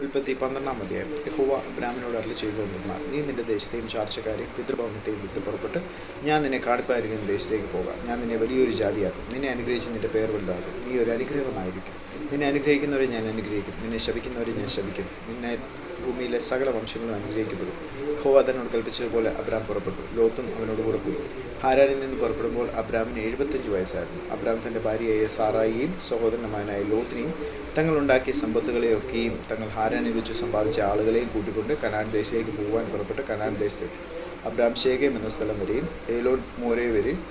ഉൽപ്പത്തി പന്ത്രണ്ടാം അധ്യായം. യഹോവ അബ്രാമിനോട് അരളി ചെയ്തു എന്നാൽ നീ നിന്റെ ദേശത്തെയും ചാർച്ചക്കാരെയും പിതൃഭവനത്തെയും വിട്ടു പുറപ്പെട്ട് ഞാൻ നിന്നെ കാണിപ്പായിരിക്കുന്ന ദേശത്തേക്ക് പോകാം. ഞാൻ നിന്നെ വലിയൊരു ജാതിയാക്കും. നിന്നെ അനുഗ്രഹിച്ച് നിന്റെ പേർ വലുതാകും നീ ഒരു അനുഗ്രഹമായിരിക്കും. നിന്നെ അനുഗ്രഹിക്കുന്നവരെ ഞാൻ അനുഗ്രഹിക്കും. നിന്നെ ശപിക്കുന്നവരെ ഞാൻ ശപിക്കും. നിന്നെ ഭൂമിയിലെ സകല വംശങ്ങളും അനുഗ്രഹിക്കപ്പെടും. ഹോവ തന്നോട് കൽപ്പിച്ചതുപോലെ അബ്രാം പുറപ്പെട്ടു. ലോത്തും അവനോട് കൂടെ പോയി. ഹാരാനിൽ നിന്ന് പുറപ്പെടുമ്പോൾ അബ്രാമിന് എഴുപത്തഞ്ച് വയസ്സായിരുന്നു. അബ്രാം തന്റെ ഭാര്യയായ സാറായിയും സഹോദരനമാനായ ലോത്തിനെയും തങ്ങളുണ്ടാക്കിയ സമ്പത്തുകളെയൊക്കെയും തങ്ങൾ ഹാരാനിൽ വെച്ച് സമ്പാദിച്ച ആളുകളെയും കൂട്ടിക്കൊണ്ട് കനാൻ ദേശത്തേക്ക് പോകുവാൻ പുറപ്പെട്ട് കനാൻ ദേശത്തെത്തി. അബ്രാം ശേഖം എന്ന സ്ഥലം വരെയും ഏലോൺ മോരെ വരെയും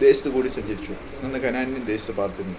ദേശത്ത് കൂടി സഞ്ചരിച്ചു. അന്ന് കനാനിന്റെ ദേശത്ത് പാർത്തിരുന്നു.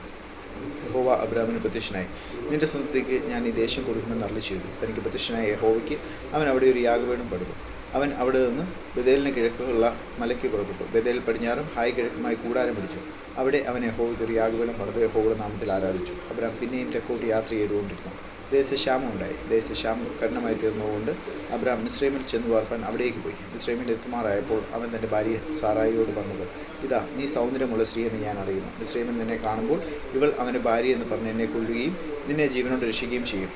യഹോവ അബ്രാമിന് പ്രത്യക്ഷനായി. നിന്റെ സന്തതിക്ക് ഞാൻ ഈ ദേശം കൊടുക്കുമെന്ന് അരളി ചെയ്തു. തനിക്ക് പ്രത്യക്ഷനായ യഹോവയ്ക്ക് അവൻ അവിടെ ഒരു യാഗപീഠം പടുത്തു അവൻ അവിടെ നിന്ന് ബദേലിന് കിഴക്കുള്ള മലയ്ക്ക് പുറപ്പെട്ടു. ബദേൽ പടിഞ്ഞാറും ഹായ് കിഴക്കുമായി കൂടാരം പിടിച്ചു അവിടെ അവൻ യഹോവയ്ക്ക് ഒരു യാഗപീഠം പടുത്തു യഹോവയുടെ നാമത്തിൽ ആരാധിച്ചു. അബ്രാം പിന്നെയും തെക്കോട്ട് യാത്ര ചെയ്തുകൊണ്ടിരുന്നു. ദേശശ്യാമം ഉണ്ടായി ദേശശ്യാമം കഠിനമായി തീർന്നതുകൊണ്ട് അബ്രഹാം മിശ്രീമിൽ ചെന്ന് പാർപ്പാൻ അവിടേക്ക് പോയി. മിശ്രീമിൽ എത്തുമാറായപ്പോൾ അവൻ തന്റെ ഭാര്യ സാറായിയോട് പറഞ്ഞത് ഇതാ നീ സൗന്ദര്യമുള്ള സ്ത്രീ എന്ന് ഞാൻ അറിയുന്നു. മിശ്രീമിൽ നിന്നെ കാണുമ്പോൾ ഇവൾ അവന്റെ ഭാര്യ എന്ന് പറഞ്ഞ് എന്നെ കൊല്ലുകയും നിന്നെ ജീവനോട് രക്ഷിക്കുകയും ചെയ്യും.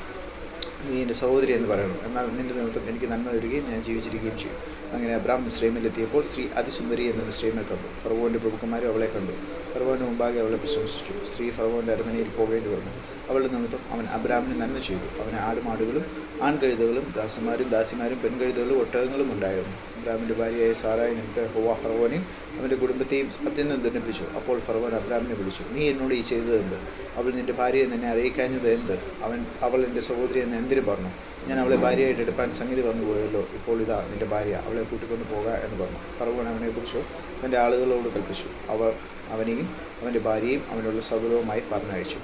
നീ എന്റെ സഹോദരി എന്ന് പറയണം. എന്നാൽ നിന്റെ നിമിത്തം എനിക്ക് നന്മ വരികയും ഞാൻ ജീവിച്ചിരിക്കുകയും ചെയ്യും. അങ്ങനെ അബ്രാം മിശ്രീമിൽ എത്തിയപ്പോൾ സ്ത്രീ അതിസുന്ദരി എന്ന് മിശ്രീമിൽ കണ്ടു. ഫർവോന്റെ പ്രഭുക്കന്മാരും അവളെ കണ്ടു. ഫർവോന്റെ മുമ്പാകെ അവളെ പ്രശംസിച്ചു. സ്ത്രീ ഫർവോന്റെ അരമനയിൽ പോകേണ്ടി വന്നു. അവളുടെ നിമിത്തം അവൻ അബ്രാമിന് നന്മ ചെയ്തു. അവന് ആടുമാടുകളും ആൺകഴുതകളും ദാസന്മാരും ദാസിമാരും പെൺകഴുതകളും ഒട്ടകങ്ങളും ഉണ്ടായിരുന്നു. അബ്രാമിന്റെ ഭാര്യയായ സാറായ നിമിത്ത ഹോവ ഫറവോനെയും അവന്റെ കുടുംബത്തെയും അത്യന്തം ദണ്ഡിപ്പിച്ചു. അപ്പോൾ ഫറവോൻ അബ്രാമിനെ വിളിച്ചു നീ എന്നോട് ഈ ചെയ്തതെന്ത് അവൾ നിന്റെ ഭാര്യയെ നിന്നെ അറിയിക്കാഞ്ഞത് എന്ത്? അവൻ അവൾ എന്റെ സഹോദരി എന്ന് എന്തിനു പറഞ്ഞു? ഞാൻ അവളെ ഭാര്യയായിട്ട് എടുപ്പാൻ സംഗതി വന്നു പോയല്ലോ. ഇപ്പോൾ ഇതാ നിന്റെ ഭാര്യ അവളെ കൂട്ടിക്കൊണ്ട് പോകുക എന്ന് പറഞ്ഞു. ഫറവോൻ അവനെക്കുറിച്ച് തന്റെ ആളുകളോട് കൽപ്പിച്ചു. അവർ അവനെയും അവന്റെ ഭാര്യയും അവനുള്ള സൗകര്യവുമായി പറഞ്ഞയച്ചു.